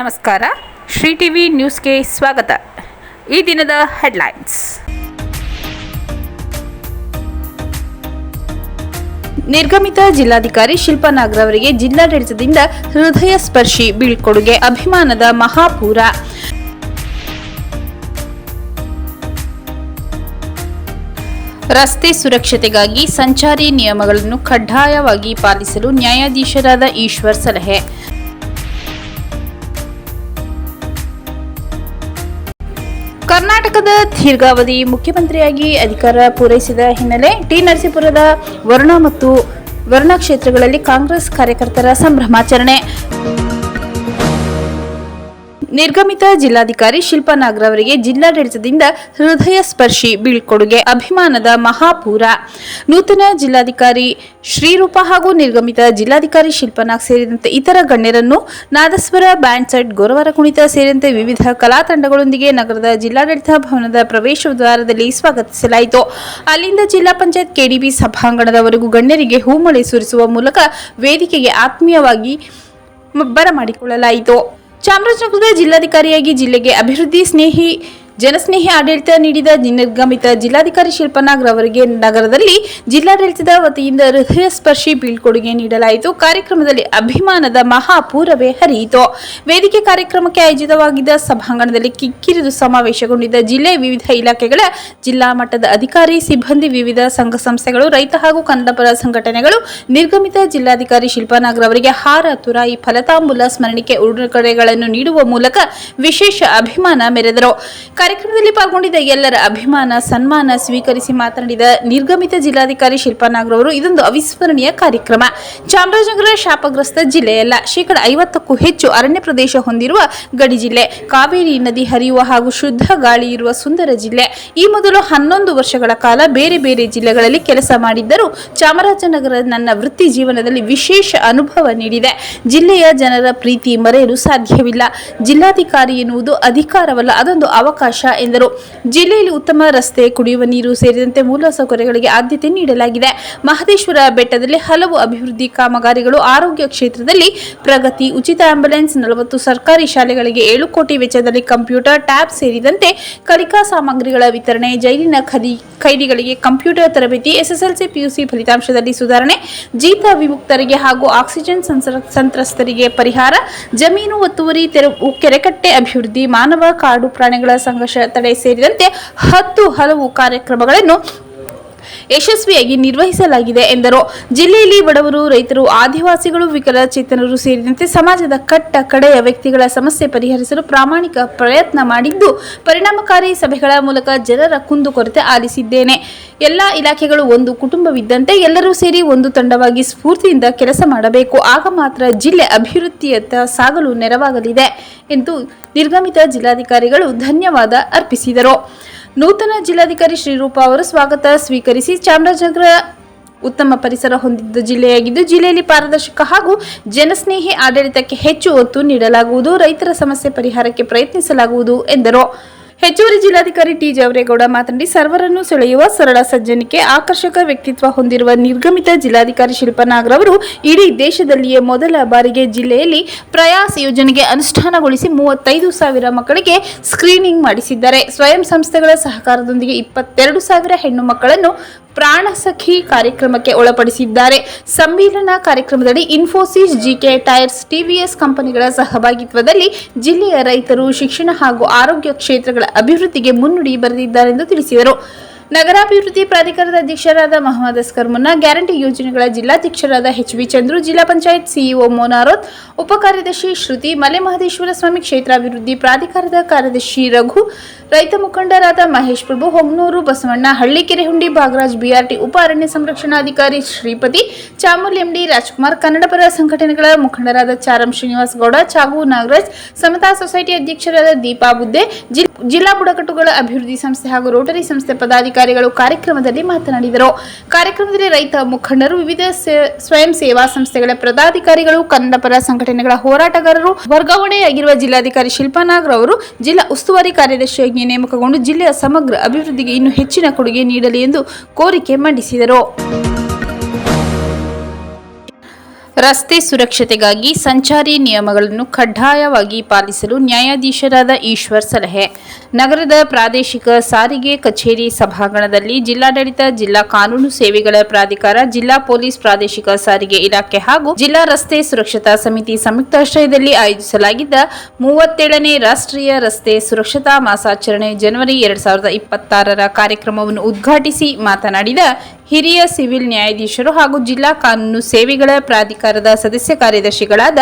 ನಮಸ್ಕಾರ. ಶ್ರೀ ಟಿವಿ ನ್ಯೂಸ್ಗೆ ಸ್ವಾಗತ. ಈ ದಿನದ ಹೆಡ್ಲೈನ್ಸ್. ನಿರ್ಗಮಿತ ಜಿಲ್ಲಾಧಿಕಾರಿ ಶಿಲ್ಪಾ ನಾಗರ್ ಅವರಿಗೆ ಜಿಲ್ಲಾಡಳಿತದಿಂದ ಹೃದಯ ಸ್ಪರ್ಶಿ ಬೀಳ್ಕೊಡುಗೆ ಅಭಿಮಾನದ ಮಹಾಪೂರ. ರಸ್ತೆ ಸುರಕ್ಷತೆಗಾಗಿ ಸಂಚಾರಿ ನಿಯಮಗಳನ್ನು ಕಡ್ಡಾಯವಾಗಿ ಪಾಲಿಸಲು ನ್ಯಾಯಾಧೀಶರಾದ ಈಶ್ವರ್ ಸಲಹೆ. ಕರ್ನಾಟಕದ ದೀರ್ಘಾವಧಿ ಮುಖ್ಯಮಂತ್ರಿಯಾಗಿ ಅಧಿಕಾರ ಪೂರೈಸಿದ ಹಿನ್ನೆಲೆ ಟಿ ನರಸೀಪುರದ ವರುಣ ಮತ್ತು ವರ್ಣ ಕ್ಷೇತ್ರಗಳಲ್ಲಿ ಕಾಂಗ್ರೆಸ್ ಕಾರ್ಯಕರ್ತರ ಸಂಭ್ರಮಾಚರಣೆ. ನಿರ್ಗಮಿತ ಜಿಲ್ಲಾಧಿಕಾರಿ ಶಿಲ್ಪಾ ನಾಗ್ರ ಅವರಿಗೆ ಜಿಲ್ಲಾಡಳಿತದಿಂದ ಹೃದಯ ಸ್ಪರ್ಶಿ ಬೀಳ್ಕೊಡುಗೆ ಅಭಿಮಾನದ ಮಹಾಪೂರ. ನೂತನ ಜಿಲ್ಲಾಧಿಕಾರಿ ಶ್ರೀರೂಪ ಹಾಗೂ ನಿರ್ಗಮಿತ ಜಿಲ್ಲಾಧಿಕಾರಿ ಶಿಲ್ಪನಾಗ್ ಸೇರಿದಂತೆ ಇತರ ಗಣ್ಯರನ್ನು ನಾದಸ್ವರ ಬ್ಯಾಂಡ್ ಸೆಟ್ ಗೊರವರ ಕುಣಿತ ಸೇರಿದಂತೆ ವಿವಿಧ ಕಲಾ ತಂಡಗಳೊಂದಿಗೆ ನಗರದ ಜಿಲ್ಲಾಡಳಿತ ಭವನದ ಪ್ರವೇಶ ದ್ವಾರದಲ್ಲಿ ಸ್ವಾಗತಿಸಲಾಯಿತು. ಅಲ್ಲಿಂದ ಜಿಲ್ಲಾ ಪಂಚಾಯತ್ ಕೆಡಿಬಿ ಸಭಾಂಗಣದವರೆಗೂ ಗಣ್ಯರಿಗೆ ಹೂಮಳೆ ಸುರಿಸುವ ಮೂಲಕ ವೇದಿಕೆಗೆ ಆತ್ಮೀಯವಾಗಿ ಬರಮಾಡಿಕೊಳ್ಳಲಾಯಿತು. ಚಾಮರಾಜನಗರದ ಜಿಲ್ಲಾಧಿಕಾರಿಯಾಗಿ ಜಿಲ್ಲೆಗೆ ಅಭಿವೃದ್ಧಿ ಸ್ನೇಹಿ ಜನಸ್ನೇಹಿ ಆಡಳಿತ ನೀಡಿದ ನಿರ್ಗಮಿತ ಜಿಲ್ಲಾಧಿಕಾರಿ ಶಿಲ್ಪನಾಗ್ ಅವರಿಗೆ ನಗರದಲ್ಲಿ ಜಿಲ್ಲಾಡಳಿತದ ವತಿಯಿಂದ ಹೃದಯ ಸ್ಪರ್ಶಿ ಬೀಳ್ಕೊಡುಗೆ ನೀಡಲಾಯಿತು. ಕಾರ್ಯಕ್ರಮದಲ್ಲಿ ಅಭಿಮಾನದ ಮಹಾಪೂರವೇ ಹರಿಯಿತು. ವೇದಿಕೆ ಕಾರ್ಯಕ್ರಮಕ್ಕೆ ಆಯೋಜಿತವಾಗಿದ್ದ ಸಭಾಂಗಣದಲ್ಲಿ ಕಿಕ್ಕಿರಿದು ಸಮಾವೇಶಗೊಂಡಿದ್ದ ಜಿಲ್ಲೆಯ ವಿವಿಧ ಇಲಾಖೆಗಳ ಜಿಲ್ಲಾ ಮಟ್ಟದ ಅಧಿಕಾರಿ, ಸಿಬ್ಬಂದಿ, ವಿವಿಧ ಸಂಘ ಸಂಸ್ಥೆಗಳು, ರೈತ ಹಾಗೂ ಕನ್ನಡಪರ ಸಂಘಟನೆಗಳು, ನಿರ್ಗಮಿತ ಜಿಲ್ಲಾಧಿಕಾರಿ ಶಿಲ್ಪಾನಾಗ್ ಅವರಿಗೆ ಹಾರ, ತುರಾಯಿ, ಫಲತಾಂಬುಲ, ಸ್ಮರಣಿಕೆ, ಉಡುಗೊರೆಗಳನ್ನು ನೀಡುವ ಮೂಲಕ ವಿಶೇಷ ಅಭಿಮಾನ ಮೆರೆದರು. ಕಾರ್ಯಕ್ರಮದಲ್ಲಿ ಪಾಲ್ಗೊಂಡಿದ್ದ ಎಲ್ಲರ ಅಭಿಮಾನ, ಸನ್ಮಾನ ಸ್ವೀಕರಿಸಿ ಮಾತನಾಡಿದ ನಿರ್ಗಮಿತ ಜಿಲ್ಲಾಧಿಕಾರಿ ಶಿಲ್ಪಾನಾಗ್ ಅವರು, ಇದೊಂದು ಅವಿಸ್ಮರಣೀಯ ಕಾರ್ಯಕ್ರಮ. ಚಾಮರಾಜನಗರ ಶಾಪಗ್ರಸ್ತ ಜಿಲ್ಲೆಯಲ್ಲ ಶೇಕಡ ಐವತ್ತಕ್ಕೂ ಹೆಚ್ಚು ಅರಣ್ಯ ಪ್ರದೇಶ ಹೊಂದಿರುವ ಗಡಿ ಜಿಲ್ಲೆ. ಕಾವೇರಿ ನದಿ ಹರಿಯುವ ಹಾಗೂ ಶುದ್ಧ ಗಾಳಿ ಇರುವ ಸುಂದರ ಜಿಲ್ಲೆ. ಈ ಮೊದಲು ಹನ್ನೊಂದು ವರ್ಷಗಳ ಕಾಲ ಬೇರೆ ಬೇರೆ ಜಿಲ್ಲೆಗಳಲ್ಲಿ ಕೆಲಸ ಮಾಡಿದ್ದರೂ ಚಾಮರಾಜನಗರ ನನ್ನ ವೃತ್ತಿ ಜೀವನದಲ್ಲಿ ವಿಶೇಷ ಅನುಭವ ನೀಡಿದೆ. ಜಿಲ್ಲೆಯ ಜನರ ಪ್ರೀತಿ ಮರೆಯಲು ಸಾಧ್ಯವಿಲ್ಲ. ಜಿಲ್ಲಾಧಿಕಾರಿ ಎನ್ನುವುದು ಅಧಿಕಾರವಲ್ಲ, ಅದೊಂದು ಅವಕಾಶ. ಎಂದರು. ಜಿಲ್ಲೆಯಲ್ಲಿ ಉತ್ತಮ ರಸ್ತೆ, ಕುಡಿಯುವ ನೀರು ಸೇರಿದಂತೆ ಮೂಲ ಸೌಕರ್ಯಗಳಿಗೆ ಆದ್ಯತೆ ನೀಡಲಾಗಿದೆ. ಮಹದೇಶ್ವರ ಬೆಟ್ಟದಲ್ಲಿ ಹಲವು ಅಭಿವೃದ್ಧಿ ಕಾಮಗಾರಿಗಳು ಆರೋಗ್ಯ ಕ್ಷೇತ್ರದಲ್ಲಿ ಪ್ರಗತಿ, ಉಚಿತ ಆಂಬ್ಯುಲೆನ್ಸ್ ನಲವತ್ತು ಸರ್ಕಾರಿ ಶಾಲೆಗಳಿಗೆ ಏಳು ಕೋಟಿ ವೆಚ್ಚದಲ್ಲಿ ಕಂಪ್ಯೂಟರ್, ಟ್ಯಾಬ್ ಸೇರಿದಂತೆ ಕಲಿಕಾ ಸಾಮಗ್ರಿಗಳ ವಿತರಣೆ, ಜೈಲಿನ ಖದಿ, ಖೈದಿಗಳಿಗೆ ಕಂಪ್ಯೂಟರ್ ತರಬೇತಿ, ಎಸ್ಎಸ್ಎಲ್ಸಿ ಪಿಯುಸಿ ಫಲಿತಾಂಶದಲ್ಲಿ ಸುಧಾರಣೆ, ಜೀತ ವಿಮುಕ್ತರಿಗೆ ಹಾಗೂ ಆಕ್ಸಿಜನ್ ಸಂತ್ರಸ್ತರಿಗೆ ಪರಿಹಾರ, ಜಮೀನು ಒತ್ತುವರಿ ತೆರವು, ಕೆರೆಕಟ್ಟೆ ಅಭಿವೃದ್ಧಿ, ಮಾನವ ಕಾಡು ಪ್ರಾಣಿಗಳ ಸಂಘರ್ಷ ತಡೆ ಸೇರಿದಂತೆ ಹತ್ತು ಹಲವು ಕಾರ್ಯಕ್ರಮಗಳನ್ನು ಯಶಸ್ವಿಯಾಗಿ ನಿರ್ವಹಿಸಲಾಗಿದೆ ಎಂದರು. ಜಿಲ್ಲೆಯಲ್ಲಿ ಬಡವರು, ರೈತರು, ಆದಿವಾಸಿಗಳು, ವಿಕಲಚೇತನರು ಸೇರಿದಂತೆ ಸಮಾಜದ ಕಟ್ಟ ಕಡೆಯ ವ್ಯಕ್ತಿಗಳ ಸಮಸ್ಯೆ ಪರಿಹರಿಸಲು ಪ್ರಾಮಾಣಿಕ ಪ್ರಯತ್ನ ಮಾಡಿದ್ದು ಪರಿಣಾಮಕಾರಿ ಸಭೆಗಳ ಮೂಲಕ ಜನರ ಕುಂದುಕೊರತೆ ಆಲಿಸಿದ್ದೇನೆ. ಎಲ್ಲ ಇಲಾಖೆಗಳು ಒಂದು ಕುಟುಂಬವಿದ್ದಂತೆ ಎಲ್ಲರೂ ಸೇರಿ ಒಂದು ತಂಡವಾಗಿ ಸ್ಫೂರ್ತಿಯಿಂದ ಕೆಲಸ ಮಾಡಬೇಕು. ಆಗ ಮಾತ್ರ ಜಿಲ್ಲೆ ಅಭಿವೃದ್ಧಿಯತ್ತ ಸಾಗಲು ನೆರವಾಗಲಿದೆ ಎಂದು ನಿರ್ಗಮಿತ ಜಿಲ್ಲಾಧಿಕಾರಿಗಳು ಧನ್ಯವಾದ ಅರ್ಪಿಸಿದರು. ನೂತನ ಜಿಲ್ಲಾಧಿಕಾರಿ ಶ್ರೀರೂಪ ಅವರು ಸ್ವಾಗತ. ಸ್ವೀಕರಿಸಿ ಚಾಮರಾಜನಗರ ಉತ್ತಮ ಪರಿಸರ ಹೊಂದಿದ್ದ ಜಿಲ್ಲೆಯಾಗಿದ್ದು, ಜಿಲ್ಲೆಯಲ್ಲಿ ಪಾರದರ್ಶಕ ಹಾಗೂ ಜನಸ್ನೇಹಿ ಆಡಳಿತಕ್ಕೆ ಹೆಚ್ಚು ಒತ್ತು ನೀಡಲಾಗುವುದು. ರೈತರ ಸಮಸ್ಯೆ ಪರಿಹಾರಕ್ಕೆ ಪ್ರಯತ್ನಿಸಲಾಗುವುದು ಎಂದರು. ಹೆಚ್ಚುವರಿ ಜಿಲ್ಲಾಧಿಕಾರಿ ಟಿ ಜವರೇಗೌಡ ಮಾತನಾಡಿ, ಸರ್ವರನ್ನು ಸೆಳೆಯುವ ಸರಳ ಸಜ್ಜನಿಕೆ ಆಕರ್ಷಕ ವ್ಯಕ್ತಿತ್ವ ಹೊಂದಿರುವ ನಿರ್ಗಮಿತ ಜಿಲ್ಲಾಧಿಕಾರಿ ಶಿಲ್ಪನಾಗರ್ ಅವರು ಇಡೀ ದೇಶದಲ್ಲಿಯೇ ಮೊದಲ ಬಾರಿಗೆ ಜಿಲ್ಲೆಯಲ್ಲಿ ಪ್ರಯಾಸ್ ಯೋಜನೆಗೆ ಅನುಷ್ಠಾನಗೊಳಿಸಿ ಮೂವತ್ತೈದು ಸಾವಿರ ಮಕ್ಕಳಿಗೆ ಸ್ಕ್ರೀನಿಂಗ್ ಮಾಡಿಸಿದ್ದಾರೆ. ಸ್ವಯಂ ಸಂಸ್ಥೆಗಳ ಸಹಕಾರದೊಂದಿಗೆ ಇಪ್ಪತ್ತೆರಡು ಸಾವಿರ ಹೆಣ್ಣು ಮಕ್ಕಳನ್ನು ಪ್ರಾಣ ಸಖಿ ಕಾರ್ಯಕ್ರಮಕ್ಕೆ ಒಳಪಡಿಸಿದ್ದಾರೆ. ಸಮ್ಮೇಳನ ಕಾರ್ಯಕ್ರಮದಲ್ಲಿ ಇನ್ಫೋಸಿಸ್, ಜಿಕೆ ಟೈರ್ಸ್, ಟಿವಿಎಸ್ ಕಂಪನಿಗಳ ಸಹಭಾಗಿತ್ವದಲ್ಲಿ ಜಿಲ್ಲೆಯ ರೈತರು ಶಿಕ್ಷಣ ಹಾಗೂ ಆರೋಗ್ಯ ಕ್ಷೇತ್ರಗಳ ಅಭಿವೃದ್ಧಿಗೆ ಮುನ್ನುಡಿ ಬರೆದಿದ್ದಾರೆಂದು ತಿಳಿಸಿದರು. ನಗರಾಭಿವೃದ್ಧಿ ಪ್ರಾಧಿಕಾರದ ಅಧ್ಯಕ್ಷರಾದ ಮಹಮ್ಮದ್ ಅಸ್ಕರ್ ಮುನ್ನಾ, ಗ್ಯಾರಂಟಿ ಯೋಜನೆಗಳ ಜಿಲ್ಲಾಧ್ಯಕ್ಷರಾದ ಎಚ್ ವಿ ಚಂದ್ರು, ಜಿಲ್ಲಾ ಪಂಚಾಯತ್ ಸಿಇಒ ಮೋನಾರೋತ್ ಉಪ ಕಾರ್ಯದರ್ಶಿ ಶ್ರುತಿ ಮಲೆ ಮಹದೇಶ್ವರ ಸ್ವಾಮಿ ಕ್ಷೇತ್ರಾಭಿವೃದ್ಧಿ ಪ್ರಾಧಿಕಾರದ ಕಾರ್ಯದರ್ಶಿ ರಘು, ರೈತ ಮುಖಂಡರಾದ ಮಹೇಶ್ ಪ್ರಭು, ಹೊಂಗನೂರು ಬಸವಣ್ಣ ಹಳ್ಳಿಕೆರೆ ಹುಂಡಿ ಭಾಗರಾಜ್, ಬಿಆರ್ಟಿ ಉಪ ಅರಣ್ಯ ಸಂರಕ್ಷಣಾಧಿಕಾರಿ ಶ್ರೀಪತಿ, ಚಾಮುಲ್ ಎಂಡಿ ರಾಜ್ಕುಮಾರ್, ಕನ್ನಡಪರ ಸಂಘಟನೆಗಳ ಮುಖಂಡರಾದ ಚಾರಂ ಶ್ರೀನಿವಾಸ್ ಗೌಡ, ಚಾಗು ನಾಗರಾಜ್, ಸಮತಾ ಸೊಸೈಟಿ ಅಧ್ಯಕ್ಷರಾದ ದೀಪಾ ಬುದ್ದೆ ಜಿಲ್- ಜಿಲ್ಲಾ ಬುಡಕಟ್ಟುಗಳ ಅಭಿವೃದ್ಧಿ ಸಂಸ್ಥೆ ಹಾಗೂ ರೋಟರಿ ಸಂಸ್ಥೆ ಪದಾಧಿಕಾರಿಗಳು ಕಾರ್ಯಕ್ರಮದಲ್ಲಿ ಮಾತನಾಡಿದರು. ಕಾರ್ಯಕ್ರಮದಲ್ಲಿ ರೈತ ಮುಖಂಡರು, ವಿವಿಧ ಸ್ವಯಂ ಸೇವಾ ಸಂಸ್ಥೆಗಳ ಪದಾಧಿಕಾರಿಗಳು, ಕನ್ನಡಪರ ಸಂಘಟನೆಗಳ ಹೋರಾಟಗಾರರು, ವರ್ಗಾವಣೆಯಾಗಿರುವ ಜಿಲ್ಲಾಧಿಕಾರಿ ಶಿಲ್ಪಾನಾಗ್ ಅವರು, ಜಿಲ್ಲಾ ಉಸ್ತುವಾರಿ ಕಾರ್ಯದರ್ಶಿಯಾಗಿ ನೇಮಕಗೊಂಡು ಜಿಲ್ಲೆಯ ಸಮಗ್ರ ಅಭಿವೃದ್ಧಿಗೆ ಇನ್ನೂ ಹೆಚ್ಚಿನ ಕೊಡುಗೆ ನೀಡಲಿ ಎಂದು ಕೋರಿಕೆ ಮಂಡಿಸಿದರು. ರಸ್ತೆ ಸುರಕ್ಷತೆಗಾಗಿ ಸಂಚಾರಿ ನಿಯಮಗಳನ್ನು ಕಡ್ಡಾಯವಾಗಿ ಪಾಲಿಸಲು ನ್ಯಾಯಾಧೀಶರಾದ ಈಶ್ವರ್ ಸಲಹೆ. ನಗರದ ಪ್ರಾದೇಶಿಕ ಸಾರಿಗೆ ಕಚೇರಿ ಸಭಾಂಗಣದಲ್ಲಿ ಜಿಲ್ಲಾಡಳಿತ, ಜಿಲ್ಲಾ ಕಾನೂನು ಸೇವೆಗಳ ಪ್ರಾಧಿಕಾರ, ಜಿಲ್ಲಾ ಪೊಲೀಸ್ ಪ್ರಾದೇಶಿಕ ಸಾರಿಗೆ ಇಲಾಖೆ ಹಾಗೂ ಜಿಲ್ಲಾ ರಸ್ತೆ ಸುರಕ್ಷತಾ ಸಮಿತಿ ಸಂಯುಕ್ತಾಶ್ರಯದಲ್ಲಿ ಆಯೋಜಿಸಲಾಗಿದ್ದ ಮೂವತ್ತೇಳನೇ ರಾಷ್ಟ್ರೀಯ ರಸ್ತೆ ಸುರಕ್ಷತಾ ಮಾಸಾಚರಣೆ ಜನವರಿ ಎರಡ್ ಸಾವಿರದ ಇಪ್ಪತ್ತಾರರ ಕಾರ್ಯಕ್ರಮವನ್ನು ಉದ್ಘಾಟಿಸಿ ಮಾತನಾಡಿದ ಹಿರಿಯ ಸಿವಿಲ್ ನ್ಯಾಯಾಧೀಶರು ಹಾಗೂ ಜಿಲ್ಲಾ ಕಾನೂನು ಸೇವೆಗಳ ಪ್ರಾಧಿಕಾರದ ಸದಸ್ಯ ಕಾರ್ಯದರ್ಶಿಗಳಾದ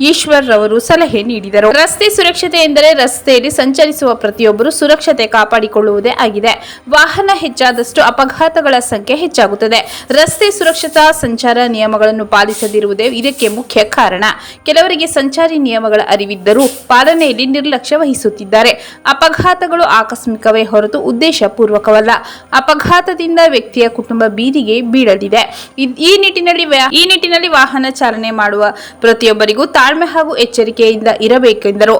ಈಶ್ವರ್ ರವರು ಸಲಹೆ ನೀಡಿದರು. ರಸ್ತೆ ಸುರಕ್ಷತೆ ಎಂದರೆ ರಸ್ತೆಯಲ್ಲಿ ಸಂಚರಿಸುವ ಪ್ರತಿಯೊಬ್ಬರು ಸುರಕ್ಷತೆ ಕಾಪಾಡಿಕೊಳ್ಳುವುದೇ ಆಗಿದೆ. ವಾಹನ ಹೆಚ್ಚಾದಷ್ಟು ಅಪಘಾತಗಳ ಸಂಖ್ಯೆ ಹೆಚ್ಚಾಗುತ್ತದೆ. ರಸ್ತೆ ಸುರಕ್ಷತಾ ಸಂಚಾರ ನಿಯಮಗಳನ್ನು ಪಾಲಿಸದಿರುವುದೇ ಇದಕ್ಕೆ ಮುಖ್ಯ ಕಾರಣ. ಕೆಲವರಿಗೆ ಸಂಚಾರಿ ನಿಯಮಗಳ ಅರಿವಿದ್ದರೂ ಪಾಲನೆಯಲ್ಲಿ ನಿರ್ಲಕ್ಷ್ಯ ವಹಿಸುತ್ತಿದ್ದಾರೆ. ಅಪಘಾತಗಳು ಆಕಸ್ಮಿಕವೇ ಹೊರತು ಉದ್ದೇಶಪೂರ್ವಕವಲ್ಲ. ಅಪಘಾತದಿಂದ ವ್ಯಕ್ತಿಯ ಕುಟುಂಬ ಬೀದಿಗೆ ಬೀಳಲಿದೆ. ಈ ನಿಟ್ಟಿನಲ್ಲಿ ಈ ನಿಟ್ಟಿನಲ್ಲಿ ವಾಹನ ಚಾಲನೆ ಮಾಡುವ ಪ್ರತಿಯೊಬ್ಬರಿಗೂ ತಾಳ್ಮೆ ಹಾಗೂ ಎಚ್ಚರಿಕೆಯಿಂದ ಇರಬೇಕೆಂದರು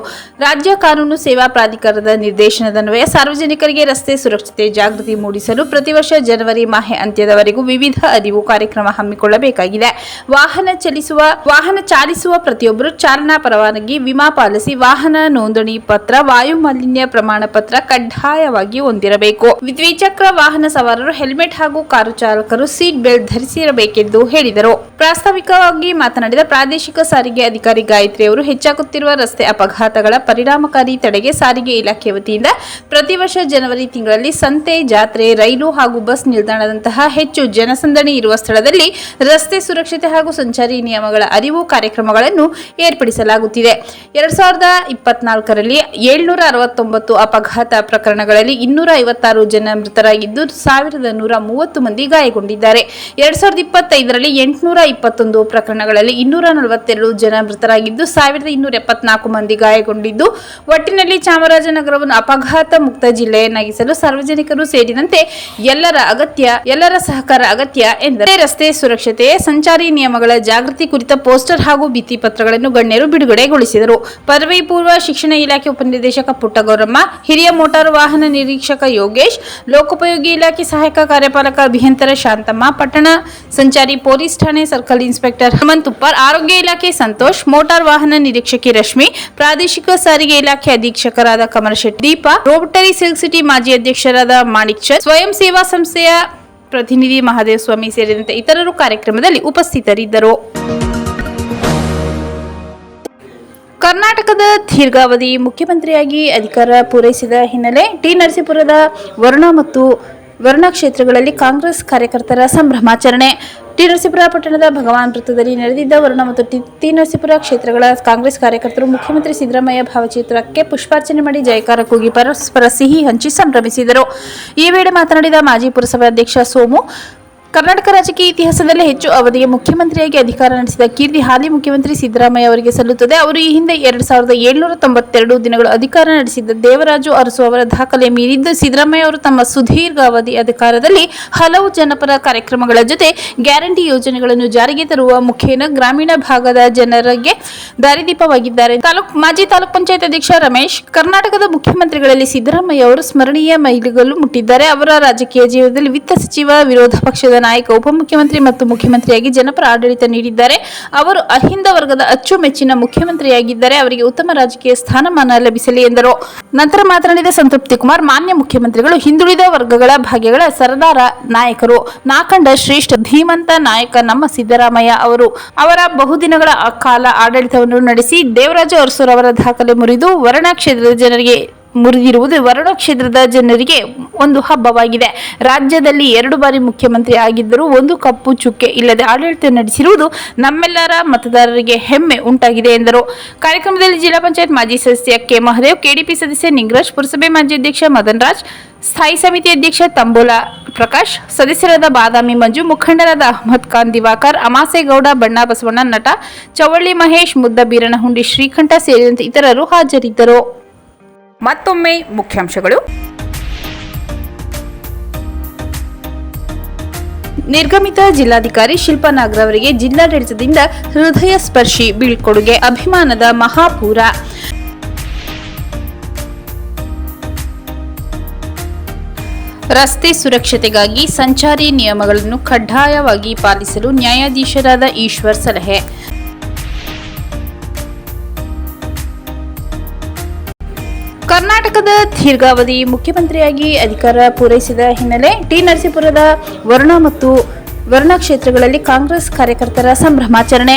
ರಾಜ್ಯ ಕಾನೂನು ಸೇವಾ ಪ್ರಾಧಿಕಾರದ ನಿರ್ದೇಶನದನ್ವಯ ಸಾರ್ವಜನಿಕರಿಗೆ ರಸ್ತೆ ಸುರಕ್ಷತೆ ಜಾಗೃತಿ ಮೂಡಿಸಲು ಪ್ರತಿ ವರ್ಷ ಜನವರಿ ಮಾಹೆ ಅಂತ್ಯದವರೆಗೂ ವಿವಿಧ ಅರಿವು ಕಾರ್ಯಕ್ರಮ ಹಮ್ಮಿಕೊಳ್ಳಬೇಕಾಗಿದೆ. ವಾಹನ ಚಲಿಸುವ, ವಾಹನ ಚಾಲಿಸುವ ಪ್ರತಿಯೊಬ್ಬರು ಚಾಲನಾ ಪರವಾನಗಿ, ವಿಮಾ ಪಾಲಿಸಿ, ವಾಹನ ನೋಂದಣಿ ಪತ್ರ, ವಾಯು ಮಾಲಿನ್ಯ ಪ್ರಮಾಣ ಪತ್ರ ಕಡ್ಡಾಯವಾಗಿ ಹೊಂದಿರಬೇಕು. ದ್ವಿಚಕ್ರ ವಾಹನ ಸವಾರರು ಹೆಲ್ಮೆಟ್ ಹಾಗೂ ಕಾರು ಚಾಲಕರು ಸೀಟ್ ಬೆಲ್ಟ್ ಧರಿಸಿರಬೇಕೆಂದು ಹೇಳಿದರು. ಪ್ರಾಸ್ತಾವಿಕವಾಗಿ ಮಾತನಾಡಿದ ಪ್ರಾದೇಶಿಕ ಸಾರಿಗೆ ಅಧಿಕಾರಿ ಗಾಯತ್ರಿ ಅವರು ಹೆಚ್ಚಾಗುತ್ತಿರುವ ರಸ್ತೆ ಅಪಘಾತಗಳ ಪರಿಣಾಮಕಾರಿ ತಡೆಗೆ ಸಾರಿಗೆ ಇಲಾಖೆ ವತಿಯಿಂದ ಪ್ರತಿ ವರ್ಷ ಜನವರಿ ತಿಂಗಳಲ್ಲಿ ಸಂತೆ, ಜಾತ್ರೆ, ರೈಲು ಹಾಗೂ ಬಸ್ ನಿಲ್ದಾಣದಂತಹ ಹೆಚ್ಚು ಜನಸಂದಣಿ ಇರುವ ಸ್ಥಳದಲ್ಲಿ ರಸ್ತೆ ಸುರಕ್ಷತೆ ಹಾಗೂ ಸಂಚಾರಿ ನಿಯಮಗಳ ಅರಿವು ಕಾರ್ಯಕ್ರಮಗಳನ್ನು ಏರ್ಪಡಿಸಲಾಗುತ್ತಿದೆ. ಎರಡ್ ಸಾವಿರದ ಇಪ್ಪತ್ನಾಲ್ಕರಲ್ಲಿ ಏಳ್ನೂರ ಅರವತ್ತೊಂಬತ್ತು ಅಪಘಾತ ಪ್ರಕರಣಗಳಲ್ಲಿ ಇನ್ನೂರ ಐವತ್ತಾರು ಜನ ಮೃತರಾಗಿದ್ದು, ಸಾವಿರದ ನೂರ ಮೂವತ್ತು ಮಂದಿ ಗಾಯಗೊಂಡಿದ್ದಾರೆ. ಎರಡ್ ಸಾವಿರದ ಇಪ್ಪತ್ತೈದರಲ್ಲಿ ಎಂಟುನೂರ ಇಪ್ಪತ್ತೊಂದು ಪ್ರಕರಣಗಳಲ್ಲಿ ಇನ್ನೂರ ನಲವತ್ತೆರಡು ಜನ ಮೃತರಾಗಿದ್ದು ಸಾವಿರದ ಇನ್ನೂರ ಎಪ್ಪತ್ನಾಲ್ಕು ಮಂದಿ ಗಾಯಗೊಂಡಿದ್ದು. ಒಟ್ಟಿನಲ್ಲಿ ಚಾಮರಾಜನಗರವನ್ನು ಅಪಘಾತ ಮುಕ್ತ ಜಿಲ್ಲೆಯನ್ನಾಗಿಸಲು ಸಾರ್ವಜನಿಕರು ಸೇರಿದಂತೆ ಎಲ್ಲರ ಅಗತ್ಯ, ಎಲ್ಲರ ಸಹಕಾರ ಅಗತ್ಯ ಎಂದರೆ. ರಸ್ತೆ ಸುರಕ್ಷತೆ ಸಂಚಾರಿ ನಿಯಮಗಳ ಜಾಗೃತಿ ಕುರಿತ ಪೋಸ್ಟರ್ ಹಾಗೂ ಭಿತ್ತಿ ಪತ್ರಗಳನ್ನು ಗಣ್ಯರು ಬಿಡುಗಡೆಗೊಳಿಸಿದರು. ಪದವಿ ಪೂರ್ವ ಶಿಕ್ಷಣ ಇಲಾಖೆ ಉಪನಿರ್ದೇಶಕ ಪುಟ್ಟಗೌರಮ್ಮ, ಹಿರಿಯ ಮೋಟಾರು ವಾಹನ ನಿರೀಕ್ಷಕ ಯೋಗೇಶ್, ಲೋಕೋಪಯೋಗಿ ಇಲಾಖೆ ಸಹಾಯಕ ಕಾರ್ಯಪಾಲಕ ಅಭಿಯಂತರ ಶಾಂತಮ್ಮ, ಪಟ್ಟಣ ಸಂಚಾರಿ ಪೊಲೀಸ್ ಠಾಣೆ ಸರ್ಕಲ್ ಇನ್ಸ್ಪೆಕ್ಟರ್ ಹನುಮಂತ್ ಉಪ್ಪರ್ ಆರೋಗ್ಯ ಇಲಾಖೆ ಸಂತೋಷ್ ಮೋಟಾರ್ ವಾಹನ ನಿರೀಕ್ಷಕಿ ರಶ್ಮಿ, ಪ್ರಾದೇಶಿಕ ಸಾರಿಗೆ ಇಲಾಖೆ ಅಧೀಕ್ಷಕರಾದ Kamalashetti Deepa rotary silk city ಮಾಜಿ ಅಧ್ಯಕ್ಷರಾದ ಮಾಣಿಕ್ ಚಂದ್, ಸ್ವಯಂ ಸೇವಾ ಸಂಸ್ಥೆಯ ಪ್ರತಿನಿಧಿ ಮಹಾದೇವ ಸ್ವಾಮಿ ಸೇರಿದಂತೆ ಇತರರು ಕಾರ್ಯಕ್ರಮದಲ್ಲಿ ಉಪಸ್ಥಿತರಿದ್ದರು. ಕರ್ನಾಟಕದ ದೀರ್ಘಾವಧಿ ಮುಖ್ಯಮಂತ್ರಿಯಾಗಿ ಅಧಿಕಾರ ಪೂರೈಸಿದ ಹಿನ್ನೆಲೆ ಟಿ ನರಸೀಪುರದ ವರುಣ ಮತ್ತು ವರುಣ ಕ್ಷೇತ್ರಗಳಲ್ಲಿ ಕಾಂಗ್ರೆಸ್ ಕಾರ್ಯಕರ್ತರ ಸಂಭ್ರಮಾಚರಣೆ. ಟಿ. ನರಸೀಪುರ ಪಟ್ಟಣದ ಭಗವಾನ್ ವೃತ್ತದಲ್ಲಿ ನಡೆದಿದ್ದ ವರುಣ ಮತ್ತು ಟಿ. ನರಸೀಪುರ ಕ್ಷೇತ್ರಗಳ ಕಾಂಗ್ರೆಸ್ ಕಾರ್ಯಕರ್ತರು ಮುಖ್ಯಮಂತ್ರಿ ಸಿದ್ದರಾಮಯ್ಯ ಭಾವಚಿತ್ರಕ್ಕೆ ಪುಷ್ಪಾರ್ಚನೆ ಮಾಡಿ ಜಯಕಾರ ಕೂಗಿ ಪರಸ್ಪರ ಸಿಹಿ ಹಂಚಿ ಸಂಭ್ರಮಿಸಿದರು. ಈ ವೇಳೆ ಮಾತನಾಡಿದ ಮಾಜಿ ಪುರಸಭೆ ಅಧ್ಯಕ್ಷ ಸೋಮು ಕರ್ನಾಟಕ ರಾಜಕೀಯ ಇತಿಹಾಸದಲ್ಲೇ ಹೆಚ್ಚು ಅವಧಿಗೆ ಮುಖ್ಯಮಂತ್ರಿಯಾಗಿ ಅಧಿಕಾರ ನಡೆಸಿದ ಕೀರ್ತಿ ಹಾಲಿ ಮುಖ್ಯಮಂತ್ರಿ ಸಿದ್ದರಾಮಯ್ಯ ಅವರಿಗೆ ಸಲ್ಲುತ್ತದೆ. ಅವರು ಈ ಹಿಂದೆ ಎರಡ್ ಸಾವಿರದ ಏಳ್ನೂರ ತೊಂಬತ್ತೆರಡು ದಿನಗಳು ಅಧಿಕಾರ ನಡೆಸಿದ್ದ ದೇವರಾಜು ಅರಸು ಅವರ ದಾಖಲೆ ಮೀರಿದ್ದು ಸಿದ್ದರಾಮಯ್ಯ ಅವರು ತಮ್ಮ ಸುದೀರ್ಘ ಅವಧಿ ಅಧಿಕಾರದಲ್ಲಿ ಹಲವು ಜನಪರ ಕಾರ್ಯಕ್ರಮಗಳ ಜೊತೆ ಗ್ಯಾರಂಟಿ ಯೋಜನೆಗಳನ್ನು ಜಾರಿಗೆ ತರುವ ಮುಖೇನ ಗ್ರಾಮೀಣ ಭಾಗದ ಜನರಿಗೆ ದಾರಿದೀಪವಾಗಿದ್ದಾರೆ. ತಾಲೂಕ್ ಮಾಜಿ ತಾಲೂಕ್ ಪಂಚಾಯತ್ ಅಧ್ಯಕ್ಷ ರಮೇಶ್, ಕರ್ನಾಟಕದ ಮುಖ್ಯಮಂತ್ರಿಗಳಲ್ಲಿ ಸಿದ್ದರಾಮಯ್ಯ ಅವರು ಸ್ಮರಣೀಯ ಮೈಲಿಗಲ್ಲು ಮುಟ್ಟಿದ್ದಾರೆ. ಅವರ ರಾಜಕೀಯ ಜೀವನದಲ್ಲಿ ವಿತ್ತ ಸಚಿವ, ವಿರೋಧ ಪಕ್ಷದ ನಾಯಕ, ಉಪಮುಖ್ಯಮಂತ್ರಿ ಮತ್ತು ಮುಖ್ಯಮಂತ್ರಿಯಾಗಿ ಜನಪರ ಆಡಳಿತ ನೀಡಿದ್ದಾರೆ. ಅವರು ಅಹಿಂದ ವರ್ಗದ ಅಚ್ಚುಮೆಚ್ಚಿನ ಮುಖ್ಯಮಂತ್ರಿಯಾಗಿದ್ದಾರೆ. ಅವರಿಗೆ ಉತ್ತಮ ರಾಜಕೀಯ ಸ್ಥಾನಮಾನ ಲಭಿಸಲಿ ಎಂದರು. ನಂತರ ಮಾತನಾಡಿದ ಸಂತೃಪ್ತಿ ಕುಮಾರ್, ಮಾನ್ಯ ಮುಖ್ಯಮಂತ್ರಿಗಳು ಹಿಂದುಳಿದ ವರ್ಗಗಳ ಭಾಗ್ಯಗಳ ಸರದಾರ ನಾಯಕರು. ನಾಕಂಡ ಶ್ರೇಷ್ಠ ಧೀಮಂತ ನಾಯಕ ನಮ್ಮ ಸಿದ್ದರಾಮಯ್ಯ ಅವರು. ಅವರ ಬಹುದಿನಗಳ ಕಾಲ ಆಡಳಿತವನ್ನು ನಡೆಸಿ ದೇವರಾಜ ಅರಸೂರ್ ಅವರ ದಾಖಲೆ ಮುರಿದು ವರ್ಣ ಕ್ಷೇತ್ರದ ಜನರಿಗೆ ಮುರಿದಿರುವುದು ವರುಣ ಕ್ಷೇತ್ರದ ಜನರಿಗೆ ಒಂದು ಹಬ್ಬವಾಗಿದೆ. ರಾಜ್ಯದಲ್ಲಿ ಎರಡು ಬಾರಿ ಮುಖ್ಯಮಂತ್ರಿ ಆಗಿದ್ದರೂ ಒಂದು ಕಪ್ಪು ಚುಕ್ಕೆ ಇಲ್ಲದೆ ಆಡಳಿತ ನಡೆಸಿರುವುದು ನಮ್ಮೆಲ್ಲರ ಮತದಾರರಿಗೆ ಹೆಮ್ಮೆ ಉಂಟಾಗಿದೆ ಎಂದರು. ಕಾರ್ಯಕ್ರಮದಲ್ಲಿ ಜಿಲ್ಲಾ ಪಂಚಾಯತ್ ಮಾಜಿ ಸದಸ್ಯ ಕೆ. ಮಹದೇವ್, ಕೆಡಿಪಿ ಸದಸ್ಯ ನಿಂಗರಾಜ್, ಪುರಸಭೆ ಮಾಜಿ ಅಧ್ಯಕ್ಷ ಮದನ್ ರಾಜ್ ಸ್ಥಾಯಿ ಸಮಿತಿ ಅಧ್ಯಕ್ಷ ತಂಬೋಲಾ ಪ್ರಕಾಶ್, ಸದಸ್ಯರಾದ ಬಾದಾಮಿ ಮಂಜು, ಮುಖಂಡರಾದ ಅಹಮದ್ ಖಾನ್ ದಿವಾಕರ್, ಅಮಾಸೆಗೌಡ, ಬಣ್ಣ ಬಸವಣ್ಣ ನಟ, ಚವಳ್ಳಿ ಮಹೇಶ್, ಮುದ್ದ ಬೀರನಹುಂಡಿ ಶ್ರೀಕಂಠ ಸೇರಿದಂತೆ ಇತರರು ಹಾಜರಿದ್ದರು. ಮತ್ತೊಮ್ಮೆ ಮುಖ್ಯಾಂಶಗಳು. ನಿರ್ಗಮಿತ ಜಿಲ್ಲಾಧಿಕಾರಿ ಶಿಲ್ಪಾ ನಾಗ್ರ ಅವರಿಗೆ ಜಿಲ್ಲಾಡಳಿತದಿಂದ ಹೃದಯ ಸ್ಪರ್ಶಿ ಬೀಳ್ಕೊಡುಗೆ ಅಭಿಮಾನದ ಮಹಾಪೂರ. ರಸ್ತೆ ಸುರಕ್ಷತೆಗಾಗಿ ಸಂಚಾರಿ ನಿಯಮಗಳನ್ನು ಕಡ್ಡಾಯವಾಗಿ ಪಾಲಿಸಲು ನ್ಯಾಯಾಧೀಶರಾದ ಈಶ್ವರ್ ಸಲಹೆ. ಕರ್ನಾಟಕದ ದೀರ್ಘಾವಧಿ ಮುಖ್ಯಮಂತ್ರಿಯಾಗಿ ಅಧಿಕಾರ ಪೂರೈಸಿದ ಹಿನ್ನೆಲೆ ಟಿ ನರಸೀಪುರದ ವರುಣ ಮತ್ತು ವರುಣ ಕ್ಷೇತ್ರಗಳಲ್ಲಿ ಕಾಂಗ್ರೆಸ್ ಕಾರ್ಯಕರ್ತರ ಸಂಭ್ರಮಾಚರಣೆ.